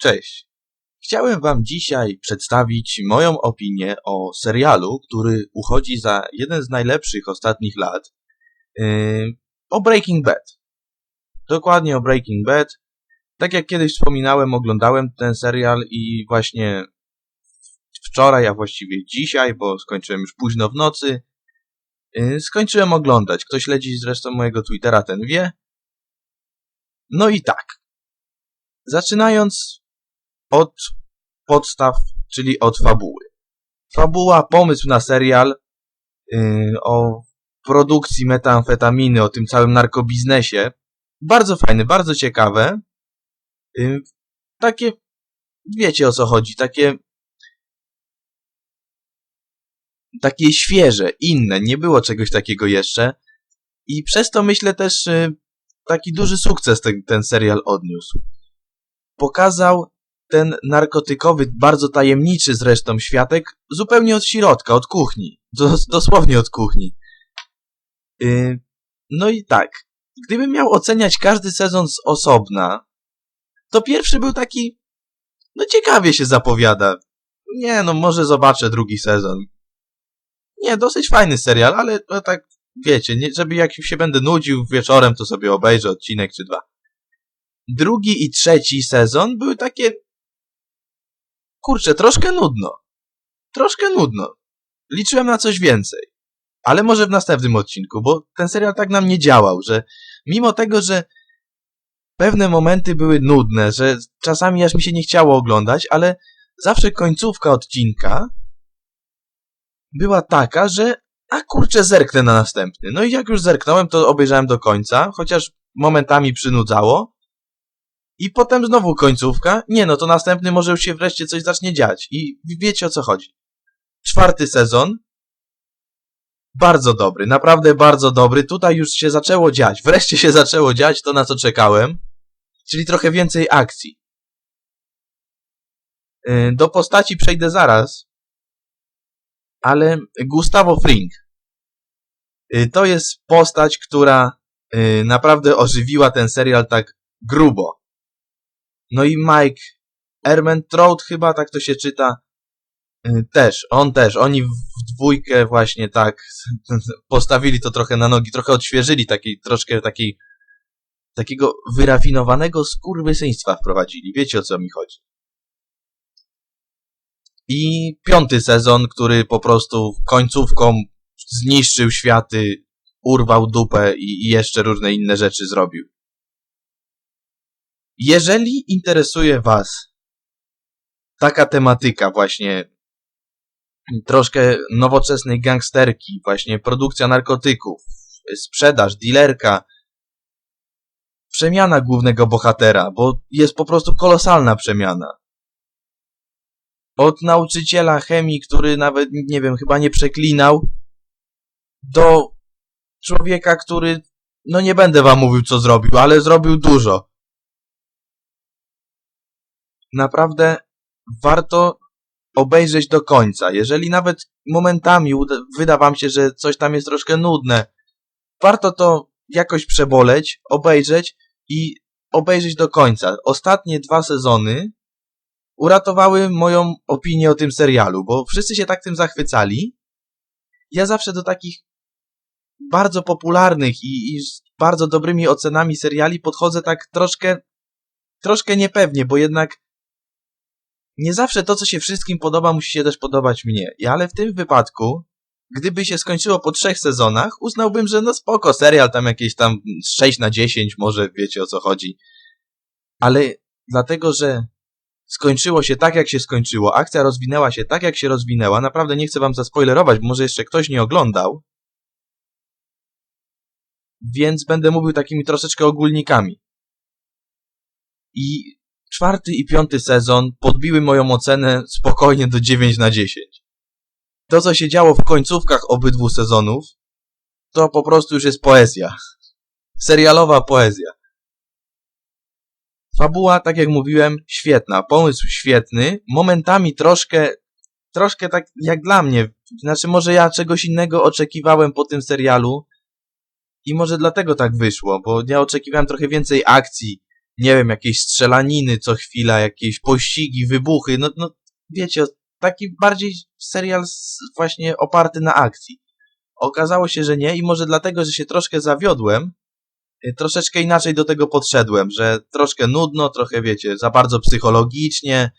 Cześć. Chciałem Wam dzisiaj przedstawić moją opinię o serialu, który uchodzi za jeden z najlepszych ostatnich lat. Yy, o Breaking Bad. Dokładnie o Breaking Bad. Tak jak kiedyś wspominałem, oglądałem ten serial i właśnie wczoraj, a właściwie dzisiaj, bo skończyłem już późno w nocy, yy, skończyłem oglądać. Kto śledzi zresztą mojego Twittera, ten wie. No i tak. Zaczynając od podstaw, czyli od fabuły. Fabuła, pomysł na serial yy, o produkcji metamfetaminy, o tym całym narkobiznesie. Bardzo fajny, bardzo ciekawe. Yy, takie, wiecie o co chodzi, takie takie świeże, inne, nie było czegoś takiego jeszcze. I przez to myślę też yy, taki duży sukces ten, ten serial odniósł. Pokazał ten narkotykowy, bardzo tajemniczy zresztą światek zupełnie od środka, od kuchni. Dos dosłownie od kuchni. Yy, no i tak. Gdybym miał oceniać każdy sezon z osobna, to pierwszy był taki, no ciekawie się zapowiada. Nie, no może zobaczę drugi sezon. Nie, dosyć fajny serial, ale no tak, wiecie, nie, żeby jak się będę nudził wieczorem, to sobie obejrzę odcinek czy dwa. Drugi i trzeci sezon były takie, kurczę, troszkę nudno. Troszkę nudno. Liczyłem na coś więcej. Ale może w następnym odcinku, bo ten serial tak nam nie działał, że mimo tego, że pewne momenty były nudne, że czasami aż mi się nie chciało oglądać, ale zawsze końcówka odcinka była taka, że a kurczę, zerknę na następny. No i jak już zerknąłem, to obejrzałem do końca, chociaż momentami przynudzało, i potem znowu końcówka. Nie, no to następny może już się wreszcie coś zacznie dziać. I wiecie o co chodzi. Czwarty sezon. Bardzo dobry, naprawdę bardzo dobry. Tutaj już się zaczęło dziać. Wreszcie się zaczęło dziać to, na co czekałem. Czyli trochę więcej akcji. Y, do postaci przejdę zaraz. Ale Gustavo Fring. Y, to jest postać, która y, naprawdę ożywiła ten serial tak grubo. No i Mike Ermentrout chyba tak to się czyta. Y, też, on też, oni w dwójkę właśnie tak postawili to trochę na nogi, trochę odświeżyli taki, troszkę taki, takiego wyrafinowanego skurwysyństwa wprowadzili. Wiecie o co mi chodzi. I piąty sezon, który po prostu końcówką zniszczył światy, urwał dupę i, i jeszcze różne inne rzeczy zrobił. Jeżeli interesuje Was taka tematyka właśnie troszkę nowoczesnej gangsterki, właśnie produkcja narkotyków, sprzedaż, dealerka, przemiana głównego bohatera, bo jest po prostu kolosalna przemiana. Od nauczyciela chemii, który nawet, nie wiem, chyba nie przeklinał, do człowieka, który, no nie będę wam mówił co zrobił, ale zrobił dużo naprawdę warto obejrzeć do końca. Jeżeli nawet momentami wyda wam się, że coś tam jest troszkę nudne, warto to jakoś przeboleć, obejrzeć i obejrzeć do końca. Ostatnie dwa sezony uratowały moją opinię o tym serialu, bo wszyscy się tak tym zachwycali. Ja zawsze do takich bardzo popularnych i, i z bardzo dobrymi ocenami seriali podchodzę tak troszkę, troszkę niepewnie, bo jednak nie zawsze to, co się wszystkim podoba, musi się też podobać mnie. Ale w tym wypadku, gdyby się skończyło po trzech sezonach, uznałbym, że no spoko, serial tam jakieś tam 6 na 10, może wiecie o co chodzi. Ale dlatego, że skończyło się tak, jak się skończyło, akcja rozwinęła się tak, jak się rozwinęła, naprawdę nie chcę wam zaspoilerować, bo może jeszcze ktoś nie oglądał, więc będę mówił takimi troszeczkę ogólnikami. I czwarty i piąty sezon podbiły moją ocenę spokojnie do 9 na 10. To, co się działo w końcówkach obydwu sezonów, to po prostu już jest poezja. Serialowa poezja. Fabuła, tak jak mówiłem, świetna. Pomysł świetny. Momentami troszkę, troszkę tak jak dla mnie. Znaczy, może ja czegoś innego oczekiwałem po tym serialu i może dlatego tak wyszło, bo ja oczekiwałem trochę więcej akcji, nie wiem, jakieś strzelaniny co chwila, jakieś pościgi, wybuchy, no, no wiecie, taki bardziej serial właśnie oparty na akcji. Okazało się, że nie i może dlatego, że się troszkę zawiodłem, y, troszeczkę inaczej do tego podszedłem, że troszkę nudno, trochę wiecie, za bardzo psychologicznie,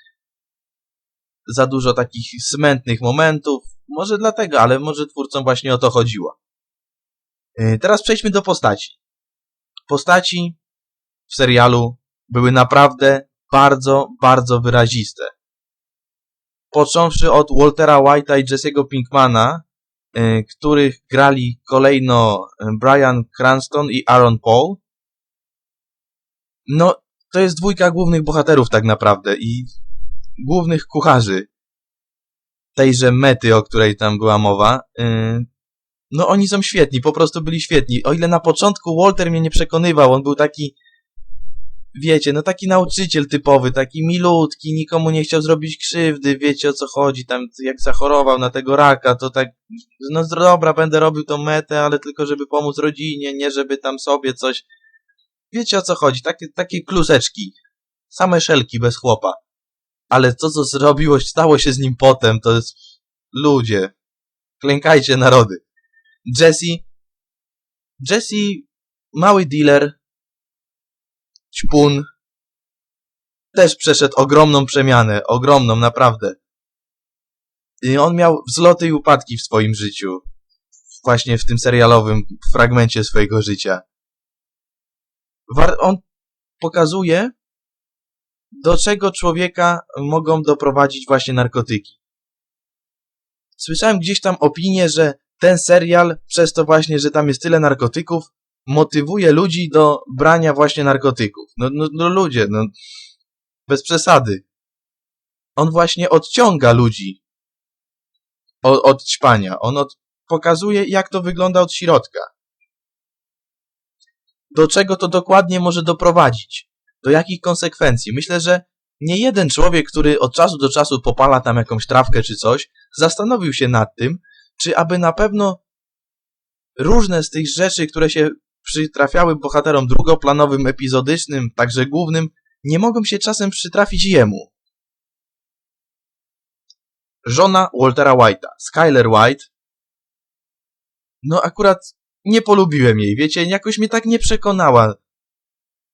za dużo takich smętnych momentów. Może dlatego, ale może twórcom właśnie o to chodziło. Y, Teraz przejdźmy do postaci. Postaci w serialu były naprawdę bardzo, bardzo wyraziste. Począwszy od Waltera White'a i Jesse'ego Pinkmana, y, których grali kolejno y, Brian Cranston i Aaron Paul. No, to jest dwójka głównych bohaterów tak naprawdę i głównych kucharzy tejże mety, o której tam była mowa. y, No, oni są świetni, po prostu byli świetni. O ile na początku Walter mnie nie przekonywał, on był taki, wiecie, no taki nauczyciel typowy, taki milutki, nikomu nie chciał zrobić krzywdy, wiecie o co chodzi, tam jak zachorował na tego raka, to tak, no dobra, będę robił tą metę, ale tylko żeby pomóc rodzinie, nie żeby tam sobie coś, wiecie o co chodzi, takie, takie kluseczki, same szelki bez chłopa. Ale to, co zrobiło, stało się z nim potem, to jest, ludzie, klękajcie narody. Jesse, Jesse, mały dealer, ćpun, też przeszedł ogromną przemianę, ogromną, naprawdę. I on miał wzloty i upadki w swoim życiu. Właśnie w tym serialowym fragmencie swojego życia. On pokazuje, do czego człowieka mogą doprowadzić właśnie narkotyki. Słyszałem gdzieś tam opinię, że ten serial, przez to właśnie, że tam jest tyle narkotyków, motywuje ludzi do brania właśnie narkotyków. No, no, no ludzie, no bez przesady. On właśnie odciąga ludzi od, od ćpania. On od, pokazuje, jak to wygląda od środka. Do czego to dokładnie może doprowadzić? Do jakich konsekwencji? Myślę, że nie jeden człowiek, który od czasu do czasu popala tam jakąś trawkę czy coś, zastanowił się nad tym, czy aby na pewno różne z tych rzeczy, które się przytrafiały bohaterom drugoplanowym, epizodycznym, także głównym, nie mogą się czasem przytrafić jemu. Żona Waltera White'a, Skyler White, no akurat nie polubiłem jej, wiecie, jakoś mnie tak nie przekonała.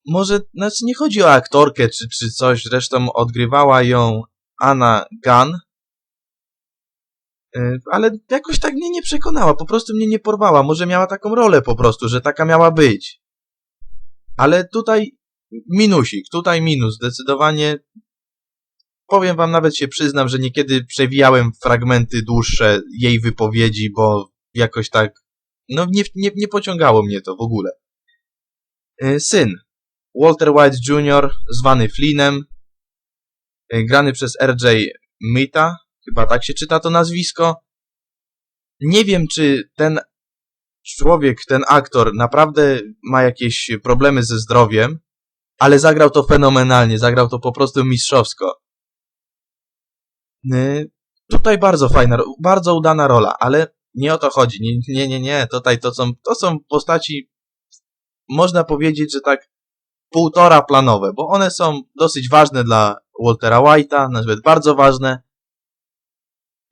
Może, znaczy nie chodzi o aktorkę czy, czy coś, zresztą odgrywała ją Anna Gunn, ale jakoś tak mnie nie przekonała, po prostu mnie nie porwała. Może miała taką rolę po prostu, że taka miała być. Ale tutaj minusik, tutaj minus, zdecydowanie. Powiem wam, nawet się przyznam, że niekiedy przewijałem fragmenty dłuższe jej wypowiedzi, bo jakoś tak, no nie, nie, nie pociągało mnie to w ogóle. Y, Syn, Walter White Jr., zwany Flynnem, y, grany przez R.J. Mita, chyba tak się czyta to nazwisko. Nie wiem, czy ten człowiek, ten aktor naprawdę ma jakieś problemy ze zdrowiem, ale zagrał to fenomenalnie, zagrał to po prostu mistrzowsko. Yy, Tutaj bardzo fajna, bardzo udana rola, ale nie o to chodzi. Nie, nie, nie, nie. Tutaj to są, to są postaci, można powiedzieć, że tak półtora planowe, bo one są dosyć ważne dla Waltera White'a, nawet bardzo ważne,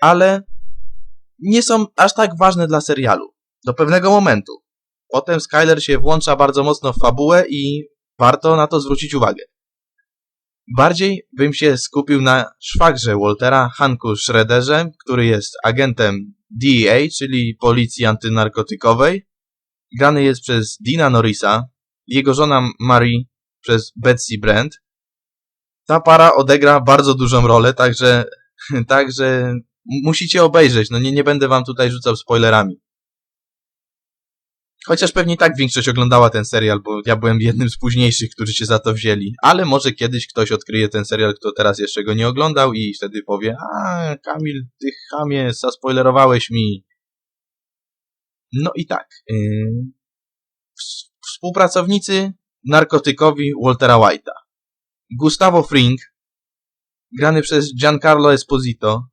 ale nie są aż tak ważne dla serialu. Do pewnego momentu. Potem Skyler się włącza bardzo mocno w fabułę i warto na to zwrócić uwagę. Bardziej bym się skupił na szwagrze Waltera, Hanku Schroederze, który jest agentem DEA, czyli Policji Antynarkotykowej. Grany jest przez Dina Norrisa, jego żona Marie przez Betsy Brand. Ta para odegra bardzo dużą rolę, także, także musicie obejrzeć. No nie, nie będę wam tutaj rzucał spoilerami. Chociaż pewnie i tak większość oglądała ten serial, bo ja byłem jednym z późniejszych, którzy się za to wzięli. Ale może kiedyś ktoś odkryje ten serial, kto teraz jeszcze go nie oglądał i wtedy powie a Kamil, ty chamie, zaspoilerowałeś mi. No i tak. Yy, ws- współpracownicy narkotykowi Waltera White'a. Gustavo Fring, grany przez Giancarlo Esposito.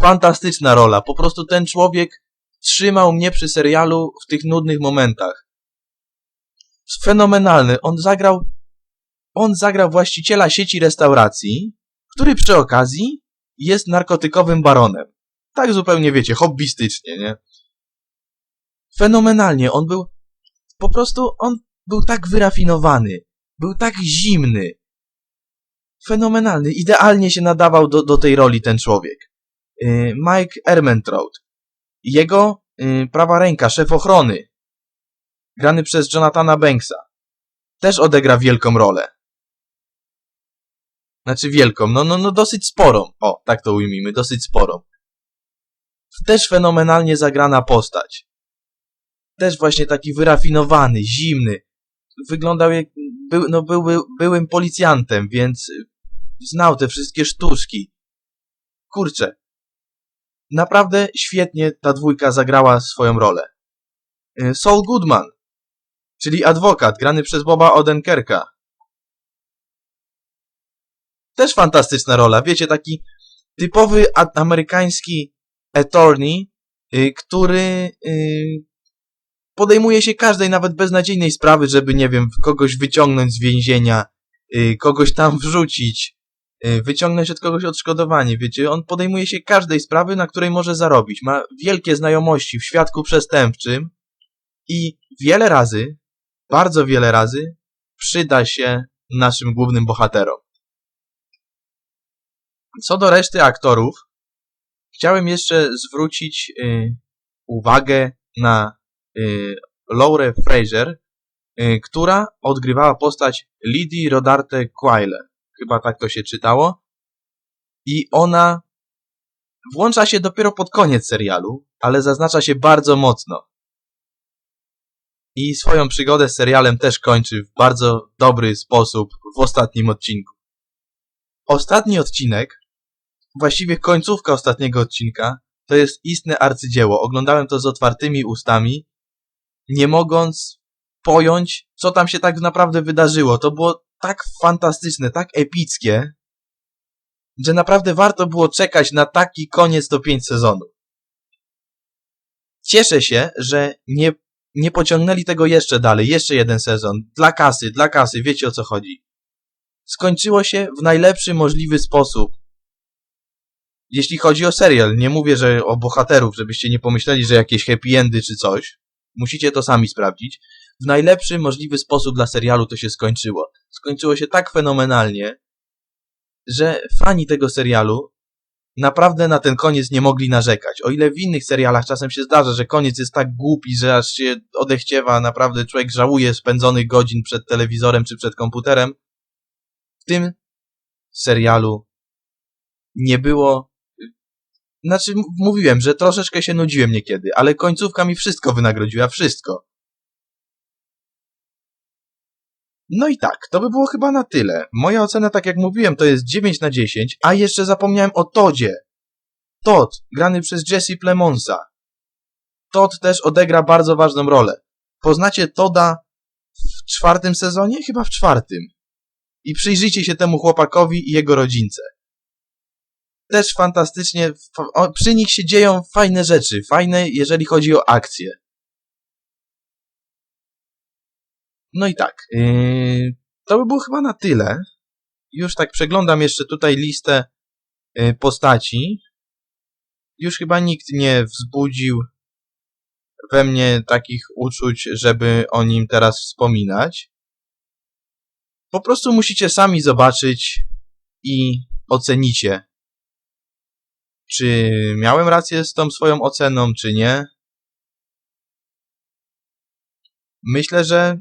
Fantastyczna rola. Po prostu ten człowiek trzymał mnie przy serialu w tych nudnych momentach. Fenomenalny. On zagrał On zagrał właściciela sieci restauracji, który przy okazji jest narkotykowym baronem. Tak zupełnie wiecie, hobbystycznie, nie? Fenomenalnie, on był, po prostu on był tak wyrafinowany, był tak zimny. Fenomenalny, idealnie się nadawał do, do tej roli ten człowiek. Yy, Mike Ermentrout. Jego yy, prawa ręka, szef ochrony, grany przez Jonathana Banksa, też odegra wielką rolę. Znaczy wielką, no, no, no dosyć sporą. O, tak to ujmijmy, dosyć sporą. Też fenomenalnie zagrana postać. Też właśnie taki wyrafinowany, zimny. Wyglądał jak, był, no był, był, byłym policjantem, więc znał te wszystkie sztuczki. Kurczę. Naprawdę świetnie ta dwójka zagrała swoją rolę. Y, Saul Goodman, czyli adwokat, grany przez Boba Odenkerka. Też fantastyczna rola, wiecie, taki typowy amerykański attorney, y, który y, podejmuje się każdej, nawet beznadziejnej sprawy, żeby, nie wiem, kogoś wyciągnąć z więzienia, kogoś tam wrzucić, wyciągnąć od kogoś odszkodowanie, wiecie, on podejmuje się każdej sprawy, na której może zarobić. Ma wielkie znajomości w świadku przestępczym i wiele razy, bardzo wiele razy przyda się naszym głównym bohaterom. Co do reszty aktorów, chciałem jeszcze zwrócić y, uwagę na y, Laurę Fraser, y, która odgrywała postać Lidii Rodarte Quayle. Chyba tak to się czytało. I ona włącza się dopiero pod koniec serialu, ale zaznacza się bardzo mocno. I swoją przygodę z serialem też kończy w bardzo dobry sposób w ostatnim odcinku. Ostatni odcinek, właściwie końcówka ostatniego odcinka, to jest istne arcydzieło. Oglądałem to z otwartymi ustami, nie mogąc pojąć, co tam się tak naprawdę wydarzyło. To było tak fantastyczne, tak epickie, że naprawdę warto było czekać na taki koniec do pięć sezonów. Cieszę się, że nie, nie pociągnęli tego jeszcze dalej, jeszcze jeden sezon. Dla kasy, dla kasy, wiecie o co chodzi. Skończyło się w najlepszy możliwy sposób. Jeśli chodzi o serial, nie mówię, że o bohaterów, żebyście nie pomyśleli, że jakieś happy endy czy coś. Musicie to sami sprawdzić. W najlepszy możliwy sposób dla serialu to się skończyło. Skończyło się tak fenomenalnie, że fani tego serialu naprawdę na ten koniec nie mogli narzekać. O ile w innych serialach czasem się zdarza, że koniec jest tak głupi, że aż się odechciewa, naprawdę człowiek żałuje spędzonych godzin przed telewizorem czy przed komputerem, w tym serialu nie było. Znaczy, mówiłem, że troszeczkę się nudziłem niekiedy, ale końcówka mi wszystko wynagrodziła, wszystko. No i tak, to by było chyba na tyle. Moja ocena, tak jak mówiłem, to jest 9 na 10, a jeszcze zapomniałem o Todzie. Todd, grany przez Jesse Plemonsa. Todd też odegra bardzo ważną rolę. Poznacie Toda w czwartym sezonie? Chyba w czwartym. I przyjrzyjcie się temu chłopakowi i jego rodzince. Też fantastycznie, przy nich się dzieją fajne rzeczy, fajne jeżeli chodzi o akcję. No i tak, yy, to by było chyba na tyle. Już tak przeglądam jeszcze tutaj listę yy, postaci. Już chyba nikt nie wzbudził we mnie takich uczuć, żeby o nim teraz wspominać. Po prostu musicie sami zobaczyć i ocenicie, czy miałem rację z tą swoją oceną, czy nie. Myślę, że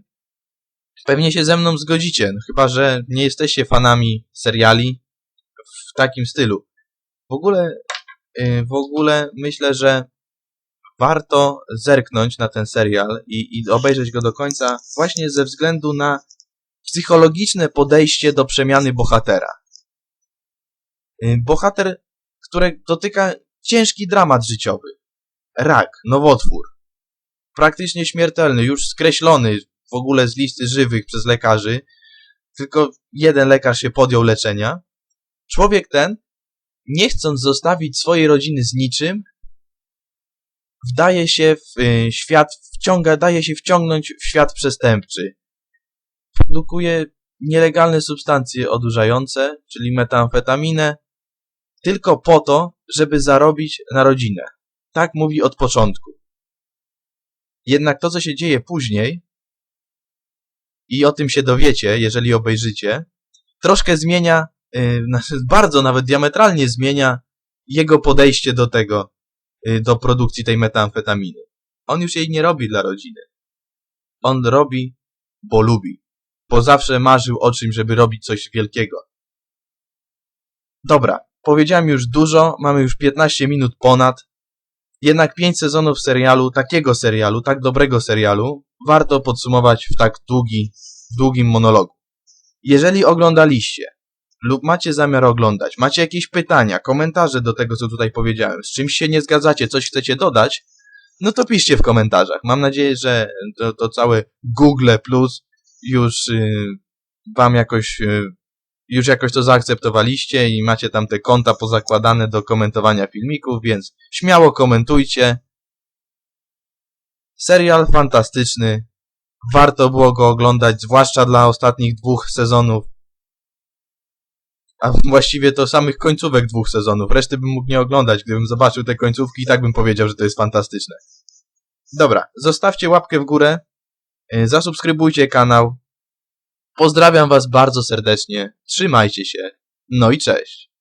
pewnie się ze mną zgodzicie, no chyba że nie jesteście fanami seriali w takim stylu. W ogóle, yy, w ogóle myślę, że warto zerknąć na ten serial i, i obejrzeć go do końca właśnie ze względu na psychologiczne podejście do przemiany bohatera. Yy, Bohater, który dotyka ciężki dramat życiowy. Rak, nowotwór. Praktycznie śmiertelny, już skreślony w ogóle z listy żywych przez lekarzy. Tylko jeden lekarz się podjął leczenia. Człowiek ten, nie chcąc zostawić swojej rodziny z niczym, wdaje się w y, świat, wciąga, daje się wciągnąć w świat przestępczy. Produkuje nielegalne substancje odurzające, czyli metamfetaminę, tylko po to, żeby zarobić na rodzinę. Tak mówi od początku. Jednak to, co się dzieje później, i o tym się dowiecie, jeżeli obejrzycie, troszkę zmienia, yy, znaczy bardzo nawet diametralnie zmienia jego podejście do tego, yy, do produkcji tej metamfetaminy. On już jej nie robi dla rodziny. On robi, bo lubi. Bo zawsze marzył o czymś, żeby robić coś wielkiego. Dobra, powiedziałem już dużo, mamy już 15 minut ponad. Jednak 5 sezonów serialu, takiego serialu, tak dobrego serialu, warto podsumować w tak długi, długim monologu. Jeżeli oglądaliście lub macie zamiar oglądać, macie jakieś pytania, komentarze do tego, co tutaj powiedziałem, z czymś się nie zgadzacie, coś chcecie dodać, no to piszcie w komentarzach. Mam nadzieję, że to, to całe Google Plus już y, wam jakoś y, już jakoś to zaakceptowaliście i macie tam te konta pozakładane do komentowania filmików, więc śmiało komentujcie. Serial fantastyczny. Warto było go oglądać, zwłaszcza dla ostatnich dwóch sezonów. A właściwie to samych końcówek dwóch sezonów. Reszty bym mógł nie oglądać, gdybym zobaczył te końcówki i tak bym powiedział, że to jest fantastyczne. Dobra, zostawcie łapkę w górę, y, zasubskrybujcie kanał. Pozdrawiam Was bardzo serdecznie, trzymajcie się, no i cześć.